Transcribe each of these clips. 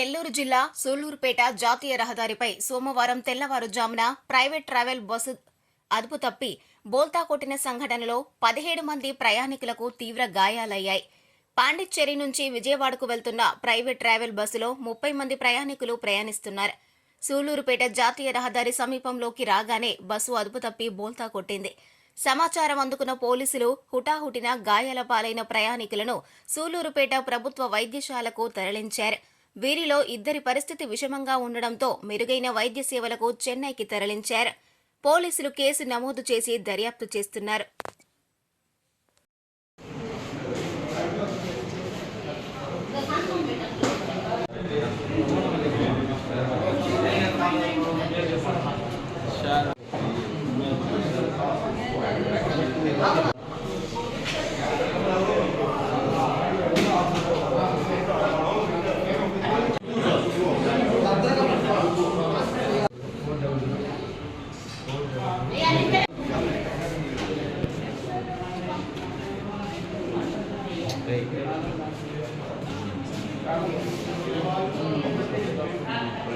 నెల్లూరు జిల్లా సూళ్ళూరుపేట జాతీయ రహదారిపై సోమవారం తెల్లవారుజామున ప్రైవేట్ ట్రావెల్ బస్సు అదుపు తప్పి బోల్తా కొట్టిన సంఘటనలో పదిహేడు మంది ప్రయాణికులకు తీవ్ర గాయాలయ్యాయి. పాండిచ్చేరి నుంచి విజయవాడకు వెళ్తున్న ప్రైవేట్ ట్రావెల్ బస్సులో ముప్పై మంది ప్రయాణికులు ప్రయాణిస్తున్నారు. సూళ్ళూరుపేట జాతీయ రహదారి సమీపంలోకి రాగానే బస్సు అదుపు తప్పి బోల్తా కొట్టింది. సమాచారం అందుకున్న పోలీసులు హుటాహుటిన గాయాల పాలైన ప్రయాణికులను సూళ్ళూరుపేట ప్రభుత్వ వైద్యశాలకు తరలించారు. వీరిలో ఇద్దరి పరిస్థితి విషమంగా ఉండడంతో మెరుగైన వైద్య సేవలకు చెన్నైకి తరలించారు. పోలీసులు కేసు నమోదు చేసి దర్యాప్తు చేస్తున్నారు.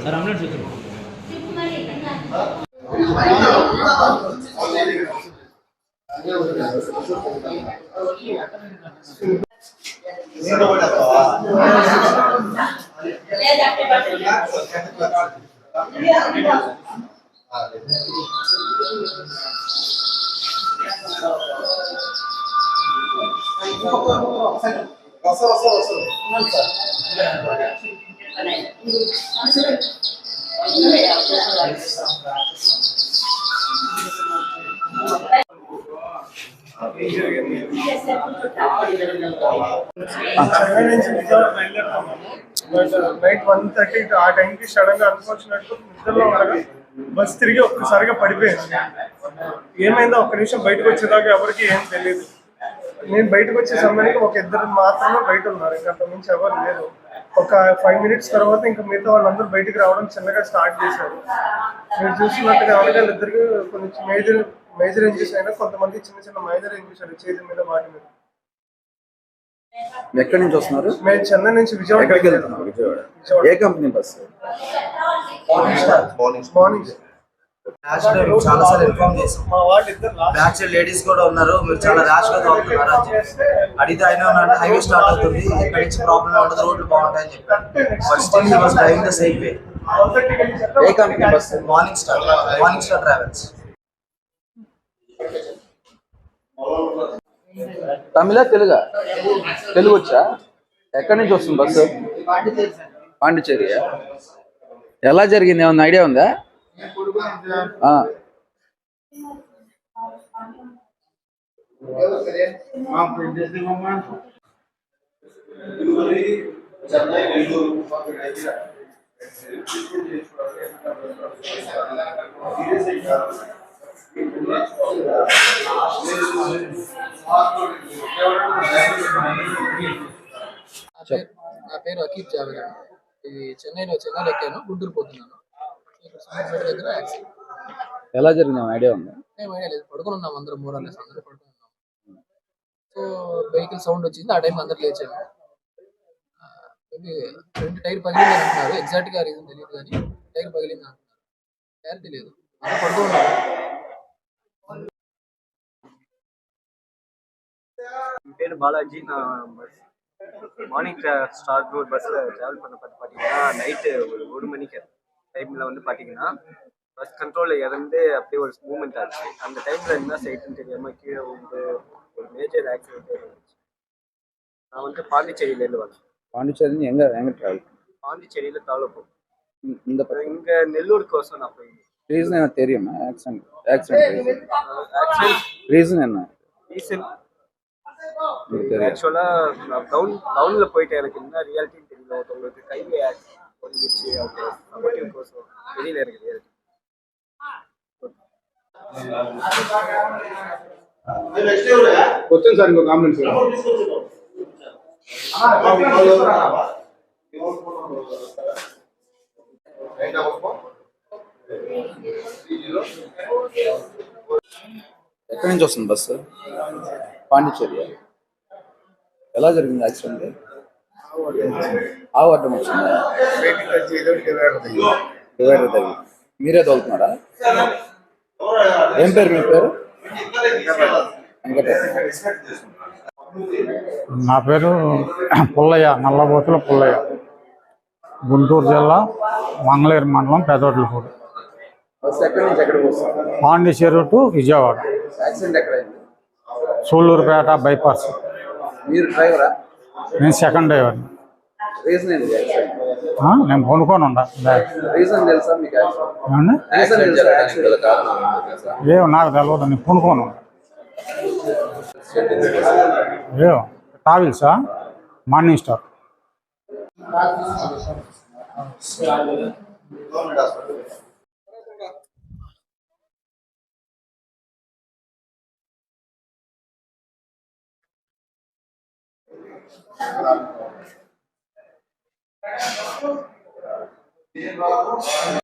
సార్ అంబులెన్స్ వచ్చింది చెన్నై నుంచి విజయవాడ బయలుదేరుతున్నాము బట్ నైట్ వన్ థర్టీ ఆ టైంకి సడన్గా అనుకోవచ్చినట్టు నిద్రలో ఉండగా బస్ తిరిగి ఒక్కసారిగా పడిపోయింది ఏమైందో ఒక్క నిమిషం బయటకు వచ్చేదాకా ఎవరికి ఏం తెలియదు. నేను బయటకు వచ్చే సమయానికి ఒక ఇద్దరు మాత్రమే బయట ఉన్నారు. ఇంకా అంత మించి ఎవరు లేరు. ఒక ఫైవ్ మినిట్స్ తర్వాత ఇంకా మిగతా వాళ్ళందరూ బయటికి రావడం చిన్నగా స్టార్ట్ చేశారు. మీరు చూసినట్టుగా ఇద్దరికి కొంచెం మేజర్ మేజర్ ఇంజెస్ అయినా కొంతమంది చిన్న చిన్న మేజర్ ఇంజెస్ చేతి మీద వాటి మీద. ఎక్కడి నుంచి వస్తున్నారు? మేము చెన్నై నుంచి విజయవాడ ఎక్కడికి వెళ్తున్నారు? విజయవాడ. ఏ కంపెనీ బస్సు? మార్నింగ్ డ్రైవింగ్ చాలా సార్లు ఇన్ఫార్మ్ చేసాం మా వాళ్ళు ఇద్దరు లాస్ట్ బ్యాక్ సైడ్ లేడీస్ కూడా ఉన్నారు. మీరు చాలా ర్యాష్గా తోలుతున్నారు అని చెప్పి. అడిగితే ఆయన అంటే హైవే స్టార్ట్ అవుతుంది. ఇక్కడ నుంచి ప్రాబ్లం ఉండదు రోడ్లు బాగుంటాయని చెప్పారు but still he was driving the same way A company bus morning star morning star travels తమిళ తెలుగా? తెలుగు వచ్చా? ఎక్కడి నుంచి వస్తుంది బస్సు? పాండిచేరియా ఎలా జరిగింది? ఏమన్నా ఐడియా ఉందా? ఆ. నా పేరు నా పేరు అకీబ్ జావేద్ ఇది చెన్నైలో చెన్నైలో ఎక్కాను గుంటూరు పోతున్నాను దగ్గర యాక్సిడెంట్ ఎలా జరిగింది ఏమన్నా ఐడియా ఉందా ఏం ఐడియా లేదు పడుకొని ఉన్నాం అందరం మూరల్లెస్ అందరూ పడుకొని ఉన్నాం సో వెహికల్ సౌండ్ వచ్చింది ఆ టైం అందరు లేచాము ఆ, ఇది రెండు టైర్ పగిలింది అంటున్నారు ఎగ్జాక్ట్ గా రీజన్ తెలియదు కానీ టైర్ పగిలింది అంటున్నారు టైర్ తెలియదు అందరూ పడుకొని ఉన్నాము என் பேர் பாலாஜி நான் பஸ் மார்னிங் ஸ்டார் ஒரு பஸ்ஸில் ட்ராவல் பண்ண பார்த்து பார்த்தீங்கன்னா நைட்டு ஒரு ஒரு மணிக்கு டைமில் வந்து பார்த்தீங்கன்னா பஸ் கண்ட்ரோலில் இறந்து அப்படியே ஒரு மூமெண்ட் ஆச்சு. அந்த டைமில் என்ன சைட்டுன்னு தெரியாமல் கீழே வந்து ஒரு மேஜர் ஆக்சிடென்ட் இருந்துச்சு. நான் வந்து பாண்டிச்சேரியிலேருந்து வரேன் பாண்டிச்சேரி எங்க? எங்க டிராவல் பாண்டிச்சேரியில் தாளப்போம் இந்த இங்கே நெல்லூருக்கோசம் நான் போய் ரீசன் எனக்கு தெரியுமா? ஆக்சிடென்ட் ஆக்சிடென்ட் ரீசன் என்ன? ரீசன். நான் டவுன் டவுனில் போயிட்டு எனக்கு என்ன ரியாலிட்டின்னு தெரியல. ஒருத்தவங்களுக்கு கை வந்துச்சு அவங்க சப்போர்ட்டிவ் கோசம் தெரியல எனக்கு ரியாலிட்டி వచ్చింది సార్ ఇంకో కాంప్లైంట్ ఎక్కడి నుంచి వస్తుంది బస్సు పాండిచ్చేరి ఎలా జరిగింది యాక్సిడెంట్ ఆవు అడ్డం వచ్చిందా డివైడర్ తగిలి మీరే తోలుతున్నారా? ఏం పేరు మీ పేరు? నా పేరు పుల్లయ్య నల్లబోతుల పుల్లయ్య. గుంటూరు జిల్లా మంగళగిరి మండలం పెదోట్లపూడి. పాండిచేరు టు విజయవాడ. సూళ్ళూరుపేట బైపాస్. మీరు డ్రైవరా? నేను సెకండ్ డ్రైవర్ రీజన్ ఏంటి యాక్సిడెంట్ నేను కొనుక్కొని ఉండా ఏమో నాకు తెలియదు నేను కొనుక్కొని. ఏమో ట్రావెల్సా మార్నింగ్ స్టార్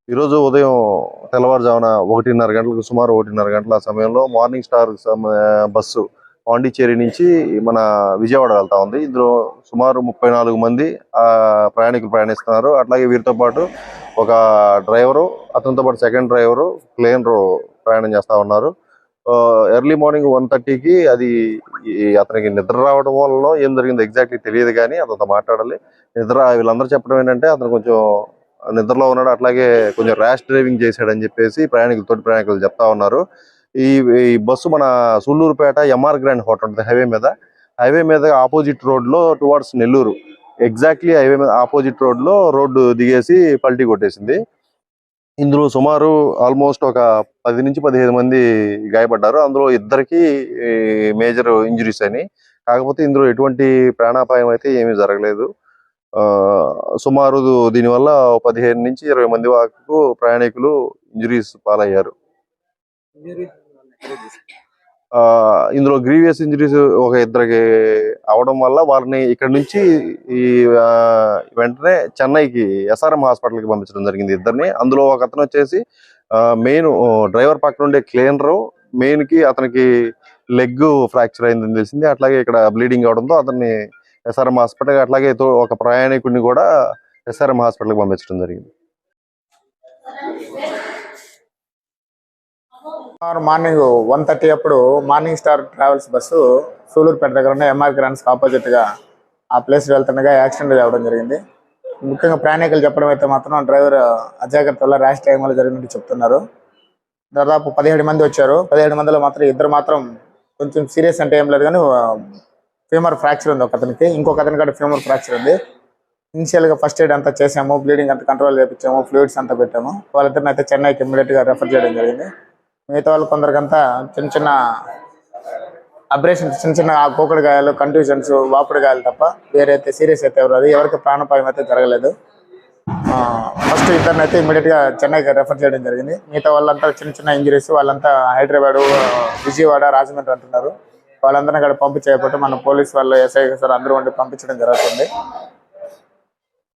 ఈరోజు ఉదయం తెల్లవారుజామున ఒకటిన్నర గంటలకు సుమారు ఒకటిన్నర గంటల సమయంలో మార్నింగ్ స్టార్ బస్సు పాండిచ్చేరి నుంచి మన విజయవాడ వెళ్తా ఉంది. ఇందులో సుమారు ముప్పై నాలుగు మంది ఆ, ప్రయాణికులు ప్రయాణిస్తున్నారు. అట్లాగే వీరితో పాటు ఒక డ్రైవరు అతనితో పాటు సెకండ్ డ్రైవరు క్లేనరు ప్రయాణం చేస్తా ఉన్నారు. ఎర్లీ మార్నింగ్ వన్ థర్టీకి అది అతనికి నిద్ర రావడం వల్ల ఏం జరిగింది ఎగ్జాక్ట్లీ తెలియదు కానీ అతనితో మాట్లాడాలి. నిద్ర వీళ్ళందరూ చెప్పడం ఏంటంటే అతను కొంచెం నిద్రలో ఉన్నాడు అట్లాగే కొంచెం ర్యాష్ డ్రైవింగ్ చేశాడని చెప్పేసి ప్రయాణికులు తోటి ప్రయాణికులు చెప్తా ఉన్నారు. ఈ ఈ బస్సు మన సూళ్ళూరుపేట ఎంఆర్ గ్రాండ్ హోటల్ ఉంటుంది హైవే మీద. హైవే మీద ఆపోజిట్ రోడ్లో టువార్డ్స్ నెల్లూరు. ఎగ్జాక్ట్లీ హైవే మీద ఆపోజిట్ రోడ్లో రోడ్డు దిగేసి పల్టీ కొట్టేసింది. ఇందులో సుమారు ఆల్మోస్ట్ ఒక పది నుంచి పదిహేను మంది గాయపడ్డారు. అందులో ఇద్దరికి మేజర్ ఇంజరీస్ అని కాకపోతే ఇందులో ఎటువంటి ప్రాణాపాయం అయితే ఏమీ జరగలేదు. ఆ, సుమారు దీనివల్ల పదిహేను నుంచి ఇరవై మంది వరకు ప్రయాణికులు ఇంజరీస్ పాలయ్యారు. ఇందులో గ్రీవియస్ ఇంజరీస్ ఒక ఇద్దరికి అవడం వల్ల వారిని ఇక్కడ నుంచి ఈ వెంటనే చెన్నైకి ఎస్ఆర్ఎం హాస్పిటల్కి పంపించడం జరిగింది ఇద్దరిని. అందులో ఒక అతను వచ్చేసి మెయిన్ డ్రైవర్ పక్కన ఉండే క్లీనర్ మెయిన్కి అతనికి లెగ్ ఫ్రాక్చర్ అయిందని తెలిసింది. అట్లాగే ఇక్కడ బ్లీడింగ్ అవడంతో అతన్ని ఎస్ఆర్ఎం హాస్పిటల్ అట్లాగే తో- ఒక ప్రయాణికుడిని కూడా ఎస్ఆర్ఎం హాస్పిటల్కి పంపించడం జరిగింది. మార్నింగ్ వన్ థర్టీ అప్పుడు morning star travels bus Sullurpeta దగ్గర ఉన్న ఎంఆర్ గ్రాండ్స్ ఆపోజిట్గా ఆ ప్లేస్ వెళ్తుండగా యాక్సిడెంట్ అవ్వడం జరిగింది. ముఖ్యంగా ప్రయాణికులు చెప్పడం అయితే మాత్రం డ్రైవర్ అజాగ్రత్త వల్ల ర్యాష్ టైం వల్ల జరిగినట్టు చెప్తున్నారు. దాదాపు పదిహేడు మంది వచ్చారు. పదిహేడు మందిలో మాత్రం ఇద్దరు మాత్రం కొంచెం సీరియస్ అంటే ఏం లేదు కానీ ఫీమర్ ఫ్రాక్చర్ ఉంది ఒక అతనికి. ఇంకొక అతనికి కూడా ఫీమర్ ఫ్రాక్చర్ ఉంది. ఇనిషియల్గా ఫస్ట్ ఎయిడ్ అంతా చేసాము. బ్లీడింగ్ అంతా కంట్రోల్ చేపించాము. ఫ్లూయిడ్స్ అంతా పెట్టాము. వాళ్ళిద్దరిని అయితే చెన్నైకి ఇమ్మీడియట్గా రెఫర్ చేయడం జరిగింది. మిగతా వాళ్ళు కొందరికంతా చిన్న చిన్న అబ్రేషన్స్ చిన్న చిన్న ఆ కోకుడు గాయాలు కంట్యూజన్స్ వాపుడు గాయాలు తప్ప వేరే అయితే సీరియస్ అయితే ఎవరు అది ఎవరికి ప్రాణపాయం అయితే జరగలేదు. ఫస్ట్ ఇద్దరిని అయితే ఇమీడియట్గా చెన్నైకి రెఫర్ చేయడం జరిగింది. మిగతా వాళ్ళంతా చిన్న చిన్న ఇంజరీస్ వాళ్ళంతా హైదరాబాద్ విజయవాడ రాజమండ్రి అంటున్నారు. వాళ్ళందరినీ అక్కడ పంపి చేయబట్టి మన పోలీస్ వాళ్ళు ఎస్ఐ సార్ అందరూ వండి పంపించడం జరుగుతుంది.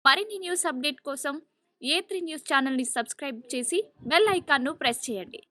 మరిన్ని న్యూస్ అప్డేట్ కోసం ఏ త్రీ న్యూస్ ఛానల్ని సబ్స్క్రైబ్ చేసి బెల్ ఐకాన్ను ప్రెస్ చేయండి.